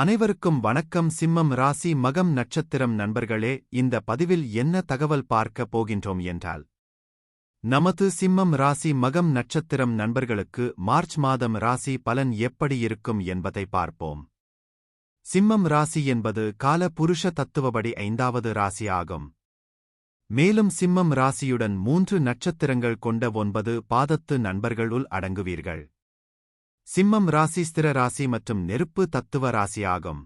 அனைவருக்கும் வணக்கம். சிம்மம் ராசி மகம் நட்சத்திரம் நண்பர்களே இந்த பதிவில் என்ன தகவல் பார்க்க போகின்றோம் என்றால் நமது சிம்மம் ராசி மகம் நட்சத்திரம் நண்பர்களுக்கு மார்ச் மாதம் ராசி பலன் எப்படி இருக்கும் என்பதை பார்ப்போம். சிம்மம் ராசி என்பது கால புருஷ தத்துவபடி ஐந்தாவது ராசி ஆகும். மேலும் சிம்மம் ராசியுடன் மூன்று நட்சத்திரங்கள் கொண்ட ஒன்பது பாதத்து நண்பர்களுள் அடங்குவீர்கள். சிம்மம் ராசி ஸ்திர ராசி மற்றும் நெருப்பு தத்துவ ராசி ஆகும்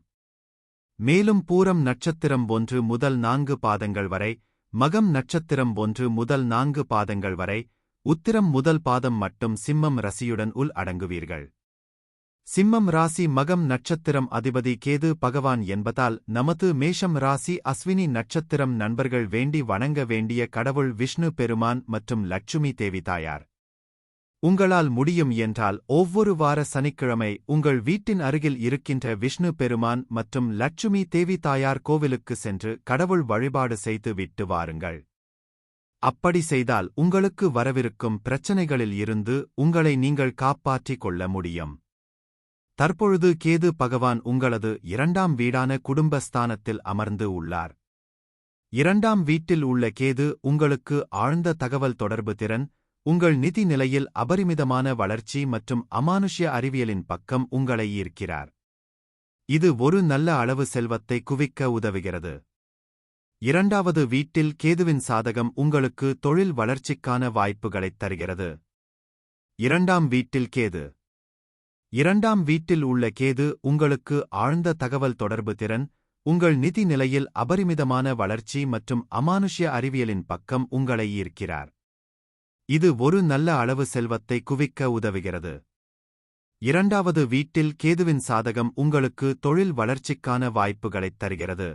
மேலும் பூரம் நட்சத்திரம் ஒன்று முதல் நான்கு பாதங்கள் வரை மகம் நட்சத்திரம் ஒன்று முதல் நான்கு பாதங்கள் வரை உத்திரம் முதல் பாதம் மட்டும் சிம்மம் ரசியுடன் உள் அடங்குவீர்கள். சிம்மம் ராசி மகம் நட்சத்திரம் அதிபதி கேது பகவான் என்பதால் நமது மேஷம் ராசி அஸ்வினி நட்சத்திரம் நண்பர்கள் வேண்டி வணங்க வேண்டிய கடவுள் விஷ்ணு பெருமான் மற்றும் லட்சுமி தேவி தாயார். உங்களால் முடியும் என்றால் ஒவ்வொரு வார சனிக்கிழமை உங்கள் வீட்டின் அருகில் இருக்கின்ற விஷ்ணு பெருமான் மற்றும் லட்சுமி தேவி தாயார் கோவிலுக்கு சென்று கடவுள் வழிபாடு செய்து விட்டு வாருங்கள். அப்படி செய்தால் உங்களுக்கு வரவிருக்கும் பிரச்சனைகளில் இருந்து உங்களை நீங்கள் காப்பாற்றிக் கொள்ள முடியும். தற்பொழுது கேது பகவான் உங்களது இரண்டாம் வீடான குடும்பஸ்தானத்தில் அமர்ந்து உள்ளார். இரண்டாம் வீட்டில் உள்ள கேது உங்களுக்கு ஆழ்ந்த தகவல் தொடர்பு திறன் உங்கள் நிதி நிலையில் அபரிமிதமான வளர்ச்சி மற்றும் அமானுஷ்ய அறிவியலின் பக்கம் உங்களை ஈர்க்கிறார். இது ஒரு நல்ல அளவு செல்வத்தை குவிக்க உதவுகிறது. இரண்டாவது வீட்டில் கேதுவின் சாதகம் உங்களுக்கு தொழில் வளர்ச்சிக்கான வாய்ப்புகளைத் தருகிறது. இரண்டாம் வீட்டில் கேது. இரண்டாம் வீட்டில் உள்ள கேது உங்களுக்கு ஆழ்ந்த தகவல் தொடர்பு திறன் உங்கள் நிதி நிலையில் அபரிமிதமான வளர்ச்சி மற்றும் அமானுஷ்ய அறிவியலின் பக்கம் உங்களை ஈர்க்கிறார். இது ஒரு நல்ல அளவு செல்வத்தை குவிக்க உதவுகிறது. இரண்டாவது வீட்டில் கேதுவின் சாதகம் உங்களுக்கு தொழில் வளர்ச்சிக்கான வாய்ப்புகளைத் தருகிறது.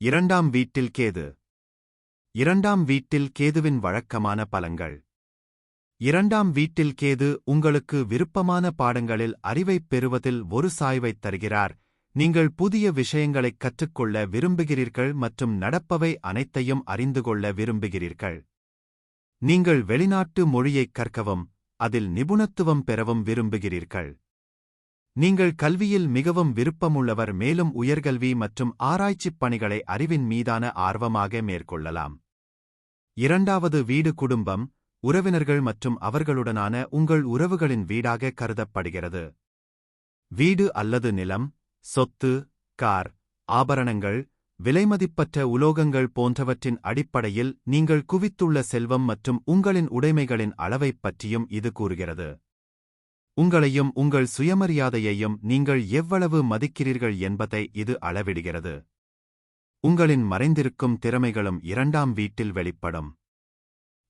இரண்டாம் வீட்டில் கேது. இரண்டாம் வீட்டில் கேதுவின் வழக்கமான பலங்கள் இரண்டாம் வீட்டில் கேது உங்களுக்கு விருப்பமான பாடங்களில் அறிவைப் பெறுவதில் ஒரு சாய்வைத் தருகிறார். நீங்கள் புதிய விஷயங்களைக் கற்றுக்கொள்ள விரும்புகிறீர்கள் மற்றும் நடப்பவை அனைத்தையும் அறிந்து கொள்ள விரும்புகிறீர்கள். நீங்கள் வெளிநாட்டு மொழியைக் கற்கவும் அதில் நிபுணத்துவம் பெறவும் விரும்புகிறீர்கள். நீங்கள் கல்வியில் மிகவும் விருப்பமுள்ளவர் மேலும் உயர்கல்வி மற்றும் ஆராய்ச்சிப் பணிகளை அறிவின் மீதான ஆர்வமாக மேற்கொள்ளலாம். இரண்டாவது வீடு குடும்பம் உறவினர்கள் மற்றும் அவர்களுடனான உங்கள் உறவுகளின் வீடாக கருதப்படுகிறது. வீடு அல்லது நிலம் சொத்து கார் ஆபரணங்கள் விலைமதிப்பற்ற உலோகங்கள் போன்றவற்றின் அடிப்படையில் நீங்கள் குவித்துள்ள செல்வம் மற்றும் உங்களின் உடைமைகளின் அளவைப் பற்றியும் இது கூறுகிறது. உங்களையும் உங்கள் சுயமரியாதையையும் நீங்கள் எவ்வளவு மதிக்கிறீர்கள் என்பதை இது அளவிடுகிறது. உங்களின் மறைந்திருக்கும் திறமைகளும் இரண்டாம் வீட்டில் வெளிப்படும்.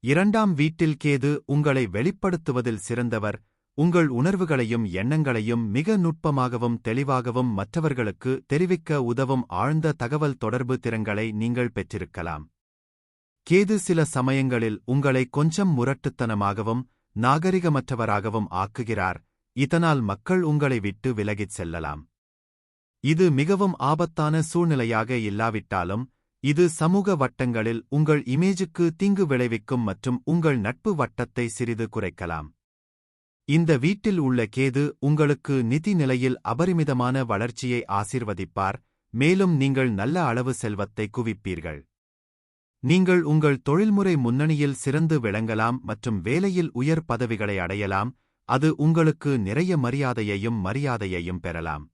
இரண்டாம் வீட்டில் கேது உங்களை வெளிப்படுத்துவதில் சிறந்தவர் உங்கள் உணர்வுகளையும் எண்ணங்களையும் மிக நுட்பமாகவும் தெளிவாகவும் மற்றவர்களுக்கு தெரிவிக்க உதவும் ஆழ்ந்த தகவல் தொடர்பு திறன்களை நீங்கள் பெற்றிருக்கலாம். கேது சில சமயங்களில் உங்களை கொஞ்சம் முரட்டுத்தனமாகவும் நாகரிகமற்றவராகவும் ஆக்குகிறார். இதனால் மக்கள் உங்களை விட்டு விலகிச் செல்லலாம். இது மிகவும் ஆபத்தான சூழ்நிலையாக இல்லாவிட்டாலும் இது சமூக வட்டங்களில் உங்கள் இமேஜுக்கு தீங்கு விளைவிக்கும் மற்றும் உங்கள் நட்பு வட்டத்தை சிறிது குறைக்கலாம். இந்த வீட்டில் உள்ள கேது உங்களுக்கு நிதி நிலையில் அபரிமிதமான வளர்ச்சியை ஆசிர்வதிப்பார் மேலும் நீங்கள் நல்ல அளவு செல்வத்தை குவிப்பீர்கள். நீங்கள் உங்கள் தொழில்முறை முன்னணியில் சிறந்து விளங்கலாம் மற்றும் வேலையில் உயர் பதவிகளை அடையலாம் அது உங்களுக்கு நிறைய மரியாதையையும் மரியாதையையும் பெறலாம்.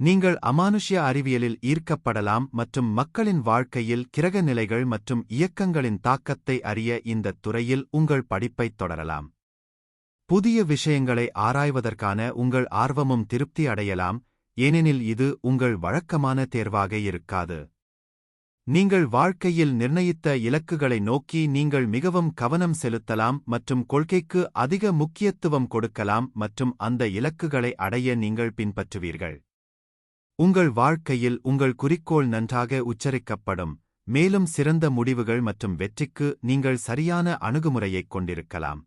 நீங்கள் அமானுஷ்ய அறிவியலில் ஈர்க்கப்படலாம் மற்றும் மக்களின் வாழ்க்கையில் கிரக நிலைகள் மற்றும் இயக்கங்களின் தாக்கத்தை அறிய இந்தத் துறையில் உங்கள் படிப்பைத் தொடரலாம். புதிய விஷயங்களை ஆராய்வதற்கான உங்கள் ஆர்வமும் திருப்தி அடையலாம் ஏனெனில் இது உங்கள் வழக்கமான தேர்வாக இருக்காது. நீங்கள் வாழ்க்கையில் நிர்ணயித்த இலக்குகளை நோக்கி நீங்கள் மிகவும் கவனம் செலுத்தலாம் மற்றும் கொள்கைக்கு அதிக முக்கியத்துவம் கொடுக்கலாம் மற்றும் அந்த இலக்குகளை அடைய நீங்கள் பின்பற்றுவீர்கள். உங்கள் வாழ்க்கையில் உங்கள் குறிக்கோள் நன்றாக உச்சரிக்கப்படும் மேலும் சிறந்த முடிவுகள் மற்றும் வெற்றிக்கு நீங்கள் சரியான அணுகுமுறையைக் கொண்டிருக்கலாம்.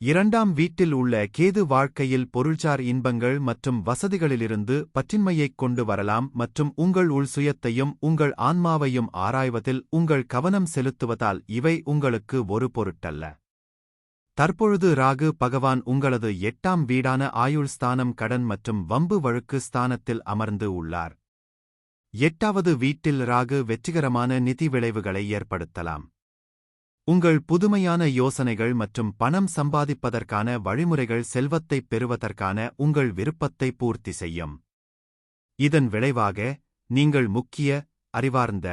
இரண்டாம் வீட்டில் உள்ள கேது வாழ்க்கையில் பொருள்சார் இன்பங்கள் மற்றும் வசதிகளிலிருந்து பற்றின்மையைக் கொண்டு வரலாம் மற்றும் உங்கள் உள் சுயத்தையும் உங்கள் ஆன்மாவையும் ஆராய்வதில் உங்கள் கவனம் செலுத்துவதால் இவை உங்களுக்கு ஒரு பொருட்டல்ல. தற்பொழுது ராகு பகவான் உங்களது எட்டாம் வீடான ஆயுள் ஸ்தானம் கடன் மற்றும் வம்பு வழுக்கு ஸ்தானத்தில் அமர்ந்து உள்ளார். எட்டாவது வீட்டில் ராகு வெற்றிகரமான நிதி விளைவுகளை ஏற்படுத்தலாம். உங்கள் புதுமையான யோசனைகள் மற்றும் பணம் சம்பாதிப்பதற்கான வழிமுறைகள் செல்வத்தைப் பெறுவதற்கான உங்கள் விருப்பத்தை பூர்த்தி செய்யும். இதன் விளைவாக நீங்கள் முக்கிய அறிவார்ந்த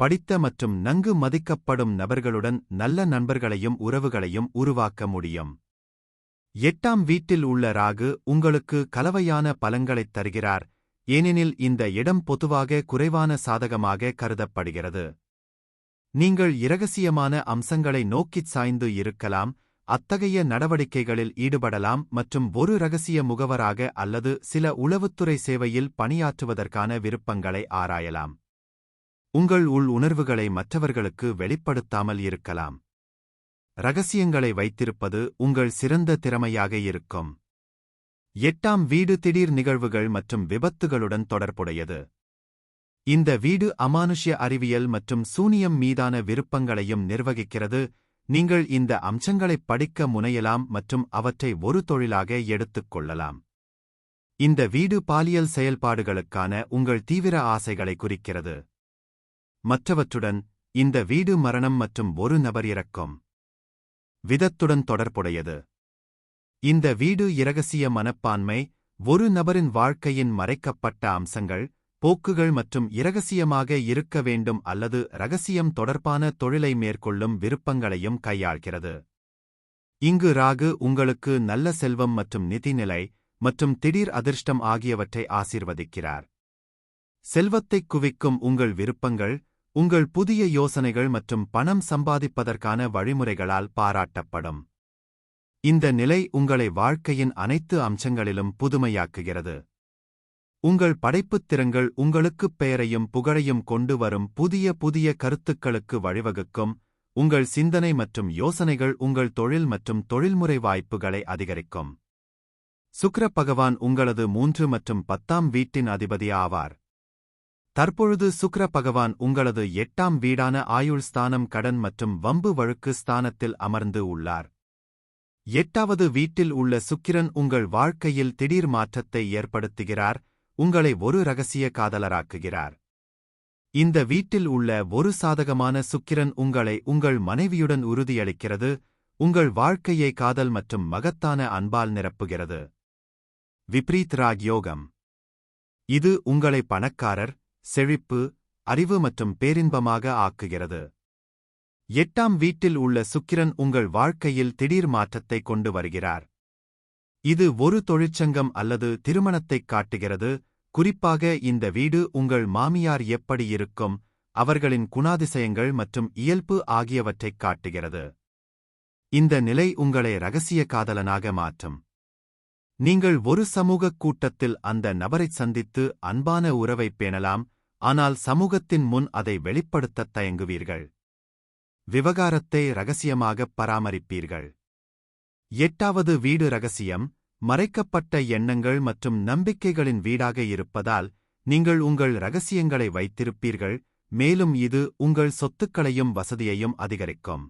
படித்த மற்றும் நன்கு மதிக்கப்படும் நபர்களுடன் நல்ல நண்பர்களையும் உறவுகளையும் உருவாக்க முடியும். எட்டாம் வீட்டில் உள்ள ராகு உங்களுக்கு கலவையான பலங்களைத் தருகிறார் ஏனெனில் இந்த இடம் பொதுவாக குறைவான சாதகமாக கருதப்படுகிறது. நீங்கள் இரகசியமான அம்சங்களை நோக்கிச் சாய்ந்து இருக்கலாம் அத்தகைய நடவடிக்கைகளில் ஈடுபடலாம் மற்றும் ஒரு ரகசிய முகவராக அல்லது சில உளவுத்துறை சேவையில் பணியாற்றுவதற்கான விருப்பங்களை ஆராயலாம். உங்கள் உள் உணர்வுகளை மற்றவர்களுக்கு வெளிப்படுத்தாமல் இருக்கலாம். ரகசியங்களை வைத்திருப்பது உங்கள் சிறந்த திறமையாக இருக்கும். எட்டாம் வீடு திடீர் நிகழ்வுகள் மற்றும் விபத்துகளுடன் தொடர்புடையது. இந்த வீடு அமானுஷ்ய அறிவியல் மற்றும் சூனியம் மீதான விருப்பங்களையும் நிர்வகிக்கிறது. நீங்கள் இந்த அம்சங்களைப் படிக்க முனையலாம் மற்றும் அவற்றை ஒரு தொழிலாக எடுத்துக் கொள்ளலாம். இந்த வீடு பாலியல் செயல்பாடுகளுக்கான உங்கள் தீவிர ஆசைகளை குறிக்கிறது. மற்றவற்றுடன் இந்த வீடு மரணம் மற்றும் ஒரு நபர் இறக்கும் விதத்துடன் தொடர்புடையது. இந்த வீடு இரகசிய மனப்பான்மை ஒரு நபரின் வாழ்க்கையின் மறைக்கப்பட்ட அம்சங்கள் போக்குகள் மற்றும் இரகசியமாக இருக்க வேண்டும் அல்லது ரகசியம் தொடர்பான தொழிலை மேற்கொள்ளும் விருப்பங்களையும் கையாள்கிறது. இங்கு ராகு உங்களுக்கு நல்ல செல்வம் மற்றும் நிதிநிலை மற்றும் திடீர் அதிர்ஷ்டம் ஆகியவற்றை ஆசீர்வதிக்கிறார். செல்வத்தைக் குவிக்கும் உங்கள் விருப்பங்கள் உங்கள் புதிய யோசனைகள் மற்றும் பணம் சம்பாதிப்பதற்கான வழிமுறைகளால் பாராட்டப்படும். இந்த நிலை உங்களை வாழ்க்கையின் அனைத்து அம்சங்களிலும் புதுமையாக்குகிறது. உங்கள் படைப்புத் திறங்கள் உங்களுக்குப் பெயரையும் புகழையும் கொண்டு வரும் புதிய புதிய கருத்துக்களுக்கு வழிவகுக்கும். உங்கள் சிந்தனை மற்றும் யோசனைகள் உங்கள் தொழில் மற்றும் தொழில்முறை வாய்ப்புகளை அதிகரிக்கும். சுக்ர பகவான் உங்களது மூன்று மற்றும் பத்தாம் வீட்டின் அதிபதி ஆவார். தற்பொழுது சுக்ர பகவான் உங்களது எட்டாம் வீடான ஆயுள் ஸ்தானம் கடன் மற்றும் வம்பு வழுக்கு ஸ்தானத்தில் அமர்ந்து உள்ளார். எட்டாவது வீட்டில் உள்ள சுக்கிரன் உங்கள் வாழ்க்கையில் திடீர் மாற்றத்தை ஏற்படுத்துகிறார். உங்களை ஒரு ரகசிய காதலராக்குகிறார். இந்த வீட்டில் உள்ள ஒரு சாதகமான சுக்கிரன் உங்களை உங்கள் மனைவியுடன் உறுதியளிக்கிறது உங்கள் வாழ்க்கையை காதல் மற்றும் மகத்தான அன்பால் நிரப்புகிறது. விப்ரீத் ராக் யோகம். இது உங்களை பணக்காரர் செழிப்பு அறிவு மற்றும் பேரின்பமாக ஆக்குகிறது. எட்டாம் வீட்டில் உள்ள சுக்கிரன் உங்கள் வாழ்க்கையில் திடீர் மாற்றத்தை கொண்டு வருகிறார். இது ஒரு தொழிற்சங்கம் அல்லது திருமணத்தைக் காட்டுகிறது குறிப்பாக இந்த வீடு உங்கள் மாமியார் எப்படி இருக்கும் அவர்களின் குணாதிசயங்கள் மற்றும் இயல்பு ஆகியவற்றைக் காட்டுகிறது. இந்த நிலை உங்களை ரகசிய காதலனாக மாற்றும். நீங்கள் ஒரு சமூகக் கூட்டத்தில் அந்த நபரைச் சந்தித்து அன்பான உறவைப் பேணலாம் ஆனால் சமூகத்தின் முன் அதை வெளிப்படுத்தத் தயங்குவீர்கள். விவகாரத்தை ரகசியமாகப் பராமரிப்பீர்கள். எட்டாவது வீடு ரகசியம் மறைக்கப்பட்ட எண்ணங்கள் மற்றும் நம்பிக்கைகளின் வீடாக இருப்பதால் நீங்கள் உங்கள் ரகசியங்களை வைத்திருப்பீர்கள் மேலும் இது உங்கள் சொத்துக்களையும் வசதியையும் அதிகரிக்கும்.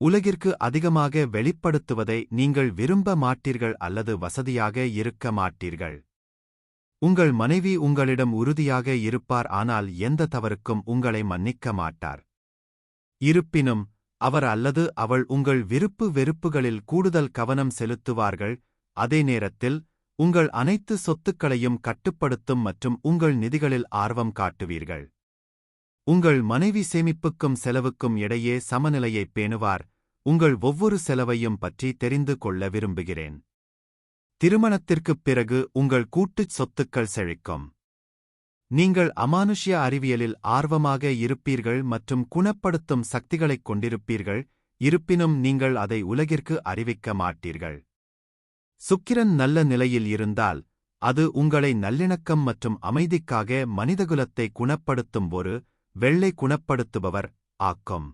உலகிற்கு அதிகமாக வெளிப்படுத்துவதை நீங்கள் விரும்ப மாட்டீர்கள் அல்லது வசதியாக இருக்க மாட்டீர்கள். உங்கள் மனைவி உங்களிடம் உறுதியாக இருப்பார் ஆனால் எந்த தவறுக்கும் உங்களை மன்னிக்க மாட்டார். இருப்பினும் அவர் அல்லது அவள் உங்கள் விருப்பு வெறுப்புகளில் கூடுதல் கவனம் செலுத்துவார்கள் அதே நேரத்தில் உங்கள் அனைத்து சொத்துக்களையும் கட்டுப்படுத்தும் மற்றும் உங்கள் நிதிகளில் ஆர்வம் காட்டுவீர்கள். உங்கள் மனைவி சேமிப்புக்கும் செலவுக்கும் இடையே சமநிலையைப் பேணுவார். உங்கள் ஒவ்வொரு செலவையும் பற்றி தெரிந்து கொள்ள விரும்புகிறேன். திருமணத்திற்குப் பிறகு உங்கள் கூட்டுச் சொத்துக்கள் செழிக்கும். நீங்கள் அமானுஷ்ய அறிவியலில் ஆர்வமாக இருப்பீர்கள் மற்றும் குணப்படுத்தும் சக்திகளைக் கொண்டிருப்பீர்கள். இருப்பினும் நீங்கள் அதை உலகிற்கு அறிவிக்க மாட்டீர்கள். சுக்கிரன் நல்ல நிலையில் இருந்தால் அது உங்களை நல்லிணக்கம் மற்றும் அமைதிக்காக மனிதகுலத்தை குணப்படுத்தும் ஒரு வெள்ளை குணப்படுத்துபவர் ஆக்கும்.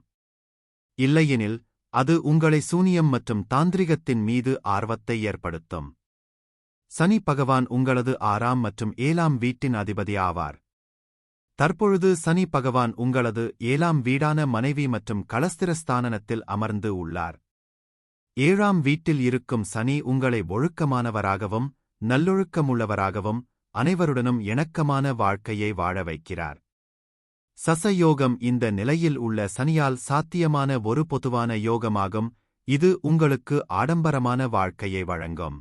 இல்லையெனில் அது உங்களை சூனியம் மற்றும் தாந்திரிகத்தின் மீது ஆர்வத்தை ஏற்படுத்தும். சனி பகவான் உங்களது ஆறாம் மற்றும் ஏழாம் வீட்டின் அதிபதி ஆவார். தற்பொழுது சனி பகவான் உங்களது ஏழாம் வீடான மனைவி மற்றும் கலஸ்திரஸ்தானத்தில் அமர்ந்து உள்ளார். ஏழாம் வீட்டில் இருக்கும் சனி உங்களை ஒழுக்கமானவராகவும் நல்லொழுக்கமுள்ளவராகவும் அனைவருடனும் இணக்கமான வாழ்க்கையை வாழ வைக்கிறார். சசயோகம் இந்த நிலையில் உள்ள சனியால் சாத்தியமான ஒரு பொதுவான யோகமாகும். இது உங்களுக்கு ஆடம்பரமான வாழ்க்கையை வழங்கும்.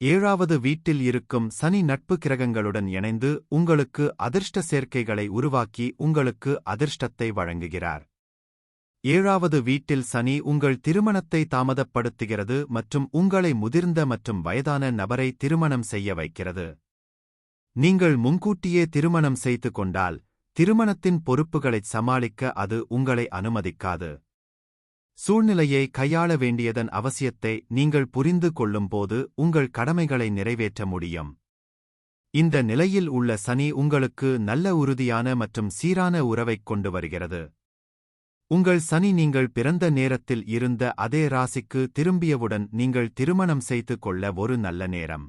ஏழாவது வீட்டில் இருக்கும் சனி நட்பு கிரகங்களுடன் இணைந்து உங்களுக்கு அதிர்ஷ்ட சேர்க்கைகளை உருவாக்கி உங்களுக்கு அதிர்ஷ்டத்தை வழங்குகிறார். ஏழாவது வீட்டில் சனி உங்கள் திருமணத்தை தாமதப்படுத்துகிறது மற்றும் உங்களை முதிர்ந்த மற்றும் வயதான நபரை திருமணம் செய்ய வைக்கிறது. நீங்கள் முன்கூட்டியே திருமணம் செய்து கொண்டால் திருமணத்தின் பொறுப்புகளைச் சமாளிக்க அது உங்களை அனுமதிக்காது. சூழ்நிலையை கையாள வேண்டியதன் அவசியத்தை நீங்கள் புரிந்து கொள்ளும்போது உங்கள் கடமைகளை நிறைவேற்ற முடியும். இந்த நிலையில் உள்ள சனி உங்களுக்கு நல்ல உறுதியான மற்றும் சீரான உறவைக் கொண்டு வருகிறது. உங்கள் சனி நீங்கள் பிறந்த நேரத்தில் இருந்த அதே ராசிக்கு திரும்பியவுடன் நீங்கள் திருமணம் செய்து கொள்ள ஒரு நல்ல நேரம்.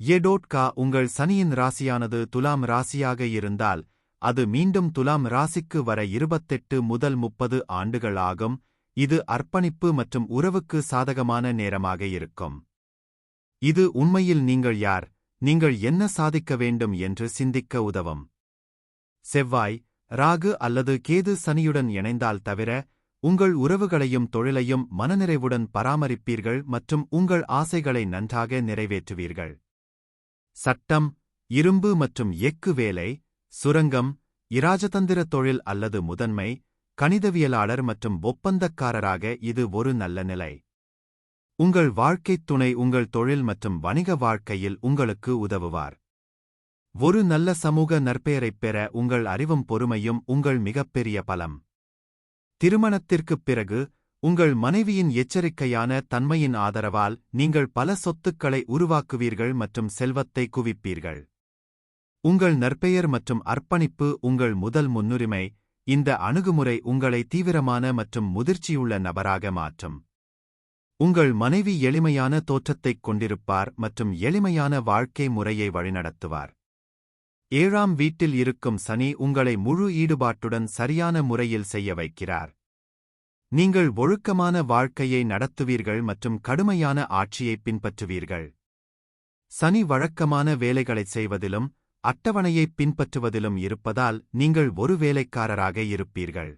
எடோட்கா உங்கள் சனியின் ராசியானது துலாம் ராசியாக இருந்தால் அது மீண்டும் துலாம் ராசிக்கு வர இருபத்தெட்டு முதல் முப்பது ஆண்டுகள் ஆகும் இது அர்ப்பணிப்பு மற்றும் உறவுக்கு சாதகமான நேரமாக இருக்கும். இது உண்மையில் நீங்கள் யார்? நீங்கள் என்ன சாதிக்க வேண்டும் என்று சிந்திக்க உதவும். செவ்வாய் ராகு அல்லது கேது சனியுடன் இணைந்தால் தவிர உங்கள் உறவுகளையும் தொழிலையும் மனநிறைவுடன் பராமரிப்பீர்கள் மற்றும் உங்கள் ஆசைகளை நன்றாக நிறைவேற்றுவீர்கள். சட்டம் இரும்பு மற்றும் எக்கு வேலை சுரங்கம் இராஜதந்திர தொழில் அல்லது முதன்மை கணிதவியலாளர் மற்றும் ஒப்பந்தக்காரராக இது ஒரு நல்ல நிலை. உங்கள் வாழ்க்கைத் துணை உங்கள் தொழில் மற்றும் வணிக வாழ்க்கையில் உங்களுக்கு உதவுவார். ஒரு நல்ல சமூக நற்பெயரைப் பெற உங்கள் அறிவும் பொறுமையும் உங்கள் மிகப்பெரிய பலம். திருமணத்திற்குப் பிறகு உங்கள் மனைவியின் எச்சரிக்கையான தன்மையின் ஆதரவால் நீங்கள் பல சொத்துக்களை உருவாக்குவீர்கள் மற்றும் செல்வத்தை குவிப்பீர்கள். உங்கள் நற்பெயர் மற்றும் அர்ப்பணிப்பு உங்கள் முதல் முன்னுரிமை இந்த அணுகுமுறை உங்களை தீவிரமான மற்றும் முதிர்ச்சியுள்ள நபராக மாற்றும். உங்கள் மனைவி எளிமையான தோற்றத்தைக் கொண்டிருப்பார் மற்றும் எளிமையான வாழ்க்கை முறையை வழிநடத்துவார். ஏழாம் வீட்டில் இருக்கும் சனி உங்களை முழு ஈடுபாட்டுடன் சரியான முறையில் செய்ய வைக்கிறார். நீங்கள் ஒழுக்கமான வாழ்க்கையை நடத்துவீர்கள் மற்றும் கடுமையான ஆட்சியை பின்பற்றுவீர்கள். சனி வழக்கமான வேலைகளைச் செய்வதிலும் அட்டவணையைப் பின்பற்றுவதிலும் இருப்பதால் நீங்கள் ஒரு வேலைக்காரராக இருப்பீர்கள்.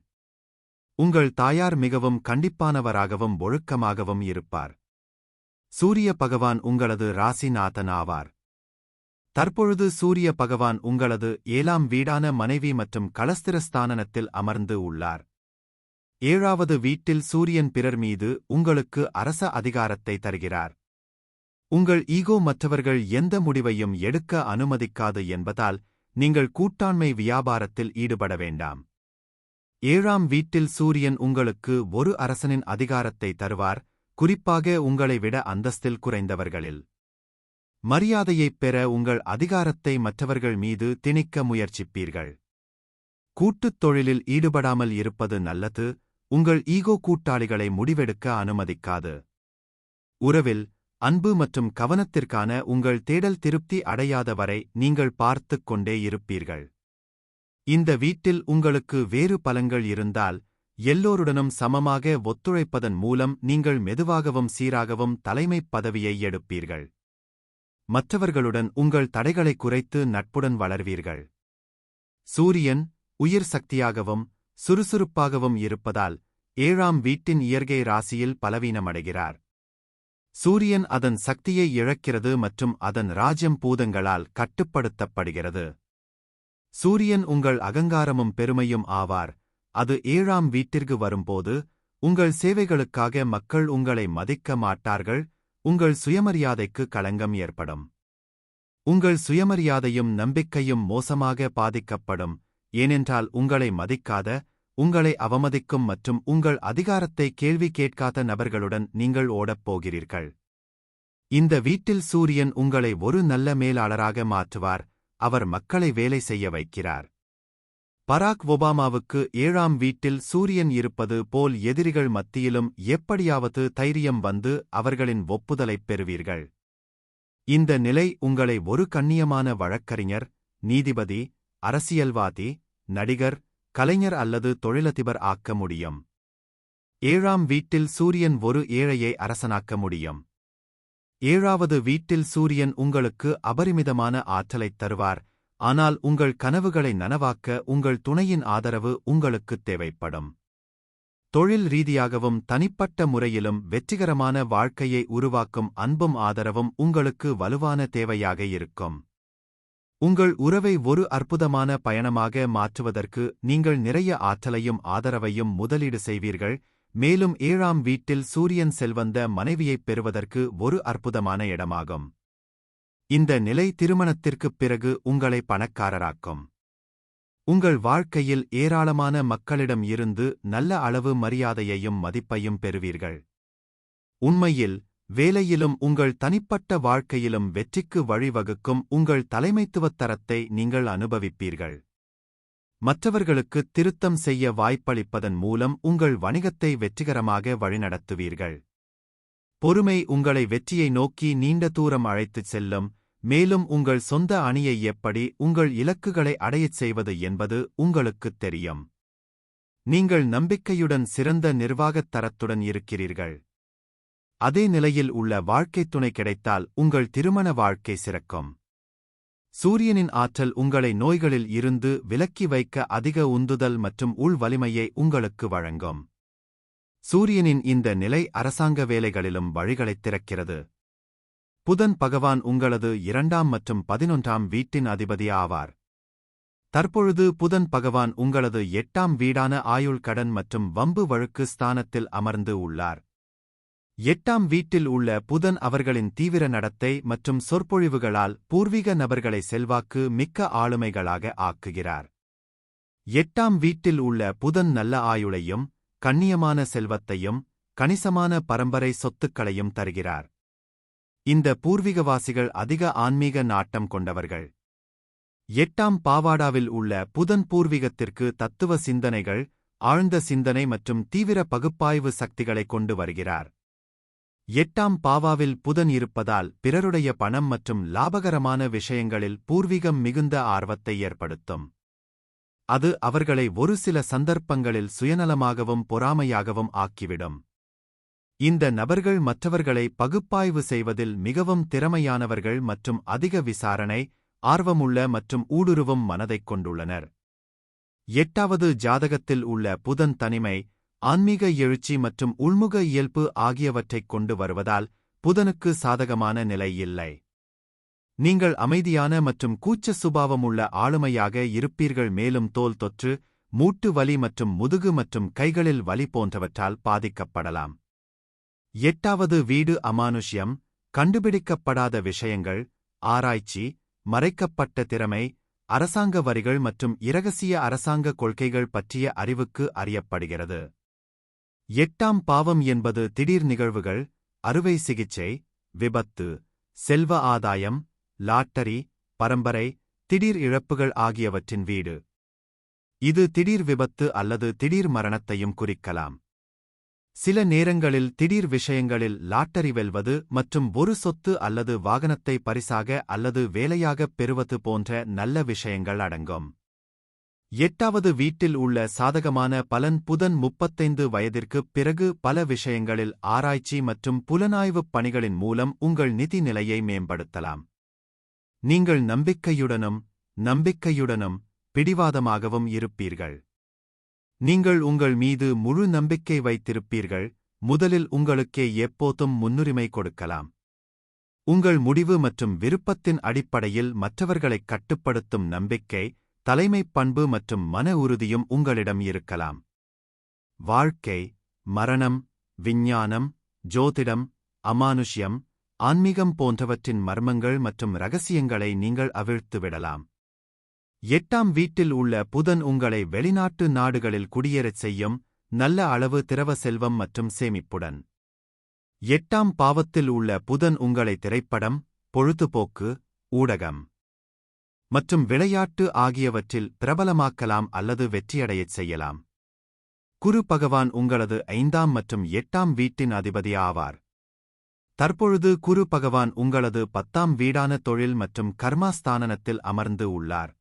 உங்கள் தாயார் மிகவும் கண்டிப்பானவராகவும் ஒழுக்கமாகவும் இருப்பார். சூரிய பகவான் உங்களது ராசிநாதன் ஆவார். தற்பொழுது சூரிய பகவான் உங்களது ஏழாம் வீடான மனைவி மற்றும் கலஸ்திரஸ்தானனத்தில் அமர்ந்து உள்ளார். ஏழாவது வீட்டில் சூரியன் பிறர் மீது உங்களுக்கு அரச அதிகாரத்தை தருகிறார். உங்கள் ஈகோ மற்றவர்கள் எந்த முடிவையும் எடுக்க அனுமதிக்காது என்பதால் நீங்கள் கூட்டாண்மை வியாபாரத்தில் ஈடுபட வேண்டாம். ஏழாம் வீட்டில் சூரியன் உங்களுக்கு ஒரு அரசனின் அதிகாரத்தை தருவார் குறிப்பாக உங்களை விட அந்தஸ்தில் குறைந்தவர்களில். மரியாதையைப் பெற உங்கள் அதிகாரத்தை மற்றவர்கள் மீது திணிக்க முயற்சிப்பீர்கள். கூட்டுத் தொழிலில் ஈடுபடாமல் இருப்பது நல்லது. உங்கள் ஈகோ கூட்டாளிகளை முடிவெடுக்க அனுமதிக்காது. உறவில் அன்பு மற்றும் கவனத்திற்கான உங்கள் தேடல் திருப்தி அடையாத வரை நீங்கள் பார்த்துக் கொண்டே இருப்பீர்கள். இந்த வீட்டில் உங்களுக்கு வேறு பலங்கள் இருந்தால் எல்லோருடனும் சமமாக ஒத்துழைப்பதன் மூலம் நீங்கள் மெதுவாகவும் சீராகவும் தலைமைப் பதவியை எடுப்பீர்கள். மற்றவர்களுடன் உங்கள் தடைகளை குறைத்து நட்புடன் வளர்வீர்கள். சூரியன் உயிர் சக்தியாகவும் சுறுசுறுப்பாகவும் இருப்பதால் ஏழாம் வீட்டின் இயற்கை ராசியில் பலவீனமடைகிறார். சூரியன் அதன் சக்தியை இழக்கிறது மற்றும் அதன் ராஜ்யம் பூதங்களால் கட்டுப்படுத்தப்படுகிறது. சூரியன் உங்கள் அகங்காரமும் பெருமையும் ஆவார். அது ஏழாம் வீட்டிற்கு வரும்போது உங்கள் சேவைகளுக்காக மக்கள் உங்களை மதிக்க மாட்டார்கள் உங்கள் சுயமரியாதைக்கு களங்கம் ஏற்படும். உங்கள் சுயமரியாதையும் நம்பிக்கையும் மோசமாக பாதிக்கப்படும் ஏனென்றால் உங்களை மதிக்காத உங்களை அவமதிக்கும் மற்றும் உங்கள் அதிகாரத்தை கேள்வி கேட்காத நபர்களுடன் நீங்கள் ஓடப் போகிறீர்கள். இந்த வீட்டில் சூரியன் உங்களை ஒரு நல்ல மேலாளராக மாற்றுவார் அவர் மக்களை வேலை செய்ய வைக்கிறார். பராக் ஒபாமாவுக்கு ஏழாம் வீட்டில் சூரியன் இருப்பது போல் எதிரிகள் மத்தியிலும் எப்படியாவது தைரியம் வந்து அவர்களின் ஒப்புதலைப் பெறுவீர்கள். இந்த நிலை உங்களை ஒரு கண்ணியமான வழக்கறிஞர் நீதிபதி அரசியல்வாதி நடிகர் கலைஞர் அல்லது தொழிலதிபர் ஆக்க முடியும். ஏழாம் வீட்டில் சூரியன் ஒரு ஏழையை அரசனாக்க முடியும். ஏழாவது வீட்டில் சூரியன் உங்களுக்கு அபரிமிதமான ஆற்றலைத் தருவார். ஆனால் உங்கள் கனவுகளை நனவாக்க உங்கள் துணையின் ஆதரவு உங்களுக்குத் தேவைப்படும். தொழில் ரீதியாகவும் தனிப்பட்ட முறையிலும் வெற்றிகரமான வாழ்க்கையை உருவாக்கும் அன்பும் ஆதரவும் உங்களுக்கு வலுவான தேவையாக இருக்கும். உங்கள் உறவை ஒரு அற்புதமான பயணமாக மாற்றுவதற்கு நீங்கள் நிறைய ஆற்றலையும் ஆதரவையும் முதலீடு செய்வீர்கள் மேலும் ஏழாம் வீட்டில் சூரியன் செல்வந்த மனைவியைப் பெறுவதற்கு ஒரு அற்புதமான இடமாகும். இந்த நிலை திருமணத்திற்குப் பிறகு உங்களை பணக்காரராக்கும். உங்கள் வாழ்க்கையில் ஏராளமான மக்களிடம் இருந்து நல்ல அளவு மரியாதையையும் மதிப்பையும் பெறுவீர்கள். உண்மையில் வேலையிலும் உங்கள் தனிப்பட்ட வாழ்க்கையிலும் வெற்றிக்கு வழிவகுக்கும் உங்கள் தலைமைத்துவத் தரத்தை நீங்கள் அனுபவிப்பீர்கள். மற்றவர்களுக்கு திருத்தம் செய்ய வாய்ப்பளிப்பதன் மூலம் உங்கள் வணிகத்தை வெற்றிகரமாக வழிநடத்துவீர்கள். பொறுமை உங்களை வெற்றியை நோக்கி நீண்ட தூரம் அழைத்துச் செல்லும் மேலும் உங்கள் சொந்த அணியை எப்படி உங்கள் இலக்குகளை அடையச் செய்வது என்பது உங்களுக்குத் தெரியும். நீங்கள் நம்பிக்கையுடன் சிறந்த நிர்வாகத் தரத்துடன் இருக்கிறீர்கள். அதே நிலையில் உள்ள வாழ்க்கைத் துணை கிடைத்தால் உங்கள் திருமண வாழ்க்கை சிறக்கும். சூரியனின் ஆற்றல் உங்களை நோய்களில் இருந்து விலக்கி வைக்க அதிக உந்துதல் மற்றும் உள் வலிமையை உங்களுக்கு வழங்கும். சூரியனின் இந்த நிலை அரசாங்க வேலைகளிலும் வழிகளைத் திறக்கிறது. புதன் பகவான் உங்களது இரண்டாம் மற்றும் பதினொன்றாம் வீட்டின் அதிபதி ஆவார் தற்பொழுது புதன் பகவான் உங்களது எட்டாம் வீடான ஆயுள் கடன் மற்றும் வம்பு வழுக்கு ஸ்தானத்தில் அமர்ந்து உள்ளார். எட்டாம் வீட்டில் உள்ள புதன் அவர்களின் தீவிர நடத்தை மற்றும் சொற்பொழிவுகளால் பூர்வீக நபர்களை செல்வாக்கு மிக்க ஆளுமைகளாக ஆக்குகிறார். எட்டாம் வீட்டில் உள்ள புதன் நல்ல ஆயுளையும் கண்ணியமான செல்வத்தையும் கணிசமான பரம்பரை சொத்துக்களையும் தருகிறார். இந்த பூர்வீகவாசிகள் அதிக ஆன்மீக நாட்டம் கொண்டவர்கள். எட்டாம் பாவாடாவில் உள்ள புதன் பூர்வீகத்திற்கு தத்துவ சிந்தனைகள் ஆழ்ந்த சிந்தனை மற்றும் தீவிர பகுப்பாய்வு சக்திகளை கொண்டு வருகிறார். எட்டாம் பாவாவில் புதன் இருப்பதால் பிறருடைய பணம் மற்றும் லாபகரமான விஷயங்களில் பூர்வீகம் மிகுந்த ஆர்வத்தை ஏற்படுத்தும். அது அவர்களை ஒரு சில சந்தர்ப்பங்களில் சுயநலமாகவும் பொறாமையாகவும் ஆக்கிவிடும். இந்த நபர்கள் மற்றவர்களை பகுப்பாய்வு செய்வதில் மிகவும் திறமையானவர்கள் மற்றும் அதிக விசாரணை ஆர்வமுள்ள மற்றும் ஊடுருவும் மனதைக் கொண்டுள்ளனர். எட்டாவது ஜாதகத்தில் உள்ள புதன் தனிமை ஆன்மீக எழுச்சி மற்றும் உள்முக இயல்பு ஆகியவற்றைக் கொண்டு வருவதால் புதனுக்கு சாதகமான நிலை இல்லை. நீங்கள் அமைதியான மற்றும் கூச்ச சுபாவமுள்ள ஆளுமையாக இருப்பீர்கள் மேலும் தோல் தொற்று மூட்டு வலி மற்றும் முதுகு மற்றும் கைகளில் வலி போன்றவற்றால் பாதிக்கப்படலாம். எட்டாவது வீடு அமானுஷ்யம் கண்டுபிடிக்கப்படாத விஷயங்கள் ஆராய்ச்சி மறைக்கப்பட்ட திறமை அரசாங்க வரிகள் மற்றும் இரகசிய அரசாங்க கொள்கைகள் பற்றிய அறிவுக்கு அறியப்படுகிறது. எட்டாம் பாவம் என்பது திடீர் நிகழ்வுகள் அறுவை சிகிச்சை விபத்து செல்வ ஆதாயம் லாட்டரி பரம்பரை திடீர் இழப்புகள் ஆகியவற்றின் வீடு. இது திடீர் விபத்து அல்லது திடீர் மரணத்தையும் குறிக்கலாம். சில நேரங்களில் திடீர் விஷயங்களில் லாட்டரி வெல்வது மற்றும் ஒரு சொத்து அல்லது வாகனத்தை பரிசாக அல்லது வேலையாகப் பெறுவது போன்ற நல்ல விஷயங்கள் அடங்கும். எட்டாவது வீட்டில் உள்ள சாதகமான பலன் புதன் முப்பத்தைந்து வயதிற்குப் பிறகு பல விஷயங்களில் ஆராய்ச்சி மற்றும் புலனாய்வுப் பணிகளின் மூலம் உங்கள் நிதி நிலையை மேம்படுத்தலாம். நீங்கள் நம்பிக்கையுடனும் நம்பிக்கையுடனும் பிடிவாதமாகவும் இருப்பீர்கள். நீங்கள் உங்கள் மீது முழு நம்பிக்கை வைத்திருப்பீர்கள் முதலில் உங்களுக்கே எப்போதும் முன்னுரிமை கொடுக்கலாம். உங்கள் முடிவு மற்றும் விருப்பத்தின் அடிப்படையில் மற்றவர்களைக் கட்டுப்படுத்தும் நம்பிக்கை தலைமைப் பண்பு மற்றும் மன உறுதியும் உங்களிடம் இருக்கலாம். வாழ்க்கை மரணம் விஞ்ஞானம் ஜோதிடம் அமானுஷ்யம் ஆன்மீகம் போன்றவற்றின் மர்மங்கள் மற்றும் ரகசியங்களை நீங்கள் அவிழ்த்துவிடலாம். எட்டாம் வீட்டில் உள்ள புதன் உங்களை வெளிநாட்டு நாடுகளில் குடியேறச் செய்யும் நல்ல அளவு திரவ செல்வம் மற்றும் சேமிப்புடன். எட்டாம் பாவத்தில் உள்ள புதன் உங்களை திரைப்படம் பொழுதுபோக்கு ஊடகம் மற்றும் விளையாட்டு ஆகியவற்றில் பிரபலமாக்கலாம் அல்லது வெற்றியடையச் செய்யலாம். குரு பகவான் உங்களது ஐந்தாம் மற்றும் எட்டாம் வீட்டின் அதிபதி ஆவார். தற்பொழுது குரு பகவான் உங்களது பத்தாம் வீடான தொழில் மற்றும் கர்மாஸ்தானத்தில் அமர்ந்து உள்ளார்.